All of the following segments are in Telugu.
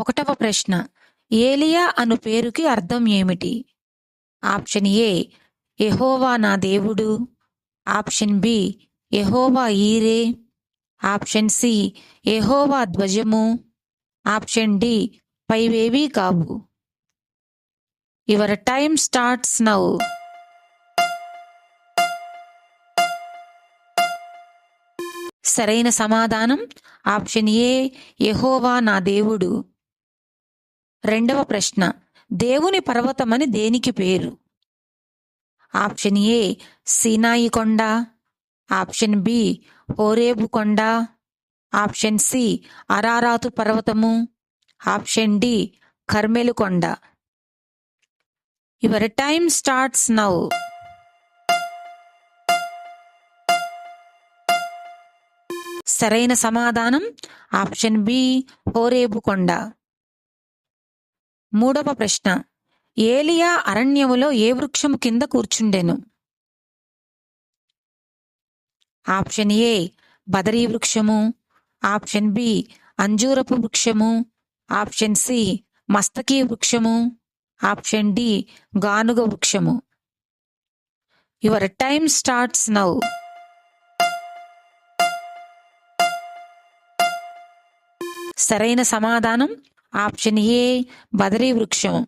ఒకటవ ప్రశ్న. ఏలియా అను పేరుకి అర్థం ఏమిటి? ఆప్షన్ ఏ ఎహోవా నా దేవుడు. ఆప్షన్ బి ఎహోవా ఈరే. ఆప్షన్ సి ఎహోవా ధ్వజము. ఆప్షన్ డి పైవేవీ కావు. Your time starts now. సరైన సమాధానం ఆప్షన్ ఏ ఎహోవా నా దేవుడు. రెండవ ప్రశ్న. దేవుని పర్వతమని దేనికి పేరు? ఆప్షన్ ఏ సీనాయి కొండ. ఆప్షన్ బి హోరేబు కొండ. ఆప్షన్ సి అరారాతు పర్వతము. ఆప్షన్ డి కర్మెలు కొండ. Your time starts now. సరైన సమాధానం ఆప్షన్ బి హోరేబు కొండ. మూడవ ప్రశ్న. ఏలియా అరణ్యములో ఏ వృక్షము కింద కూర్చుండెను? ఆప్షన్ ఏ బదరీ వృక్షము. ఆప్షన్ బి అంజూరపు వృక్షము. ఆప్షన్ సి మస్తకీ వృక్షము. ఆప్షన్ డి గానుగ వృక్షము. Your time starts now. సరైన సమాధానం? ఆప్షన్ ఏ బదరీ వృక్షం.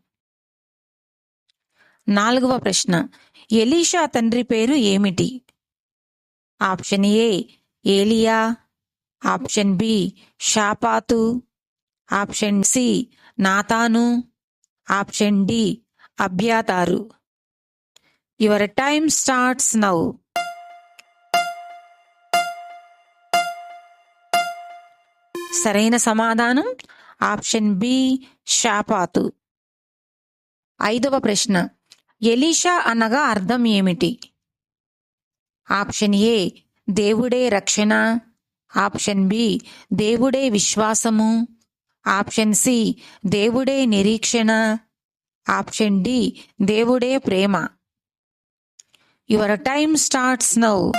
నాలుగవ ప్రశ్న ఎలీషా తండ్రి పేరు ఏమిటి? ఆప్షన్ ఏ ఏలియా. ఆప్షన్ బి షాపాతు. ఆప్షన్ సి నాతాను. ఆప్షన్ డి అభ్యాతారు యువర్ టైమ్ స్టార్ట్స్ నౌ సరైన సమాధానం? ఆప్షన్ బి షాపాతు. ఐదవ ప్రశ్న. ఎలీషా అనగా అర్థం ఏమిటి? ఆప్షన్ ఏ దేవుడే రక్షణ. ఆప్షన్ బి దేవుడే విశ్వాసము. ఆప్షన్ సి దేవుడే నిరీక్షణ. ఆప్షన్ డి దేవుడే ప్రేమ. యువర్ టైమ్ స్టార్ట్స్ నౌ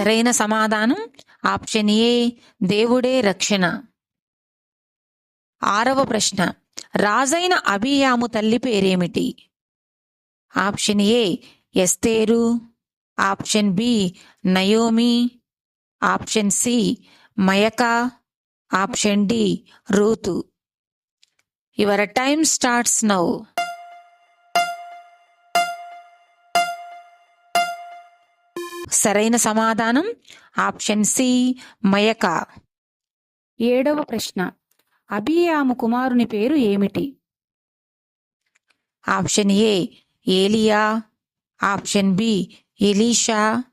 సరైన సమాధానం? ఆప్షన్ ఏ దేవుడే రక్షణ. ఆరవ ప్రశ్న. రాజైన అభియాము తల్లి పేరేమిటి? ఆప్షన్ ఏ ఎస్తేరు. ఆప్షన్ బి నయోమి. ఆప్షన్ సి మయక. ఆప్షన్ డి రూతు. యువర్ టైమ్ స్టార్ట్స్ నౌ సరైన సమాధానం? ఆప్షన్ సి మయక. ఏడవ ప్రశ్న. అబియాము కుమారుని పేరు ఏమిటి? ఆప్షన్ ఏ ఏలియా. ఆప్షన్ బి ఎలీషా.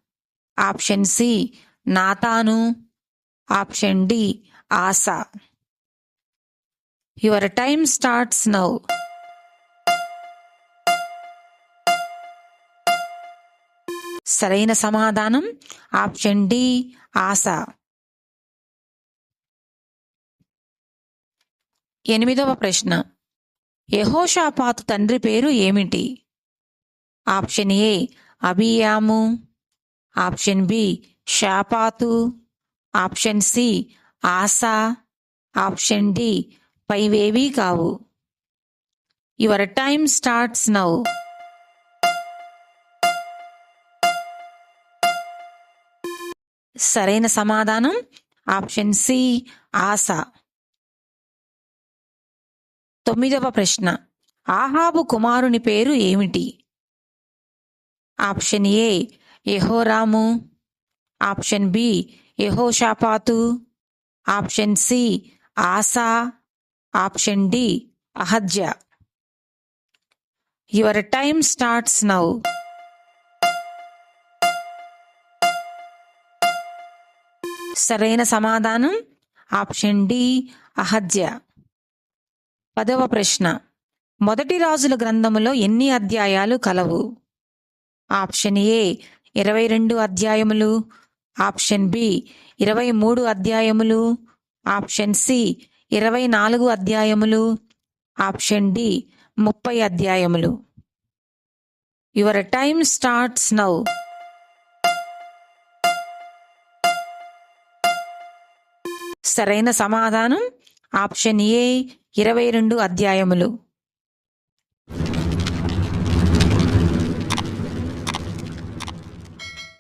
ఆప్షన్ సి నాతాను. Option D Asa. Your time starts now. సరైన సమాధానం ఆప్షన్ డి ఆశ. ఎనిమిదవ ప్రశ్న. యహోషాపాతు తండ్రి పేరు ఏమిటి? ఆప్షన్ ఏ అబియాము. ఆప్షన్ బి షాపాతు. ఆప్షన్ సి ఆశా. ఆప్షన్ డి పైవేవీ కావు. Your time starts now. సరైన సమాధానం? ఆప్షన్ సి ఆశ. తొమ్మిదవ ప్రశ్న. ఆహాబు కుమారుని పేరు ఏమిటి? ఆప్షన్ ఏ యహోరాము. ఆప్షన్ బి యహోషాపాతు. ఆప్షన్ సి ఆసా option D అహజ్య. Your time starts now. సరైన సమాధానం? ఆప్షన్ డి అహజ్య. పదవ ప్రశ్న. మొదటి రాజుల గ్రంథములో ఎన్ని అధ్యాయాలు కలవు? ఆప్షన్ ఏ ఇరవై రెండు అధ్యాయములు. ఆప్షన్ బి ఇరవై మూడు అధ్యాయములు. ఆప్షన్ సి ఇరవై నాలుగు అధ్యాయములు. ఆప్షన్ డి ముప్పై అధ్యాయములు. Your time starts now. సరైన సమాధానం ఆప్షన్ ఏ ఇరవై రెండు అధ్యాయములు.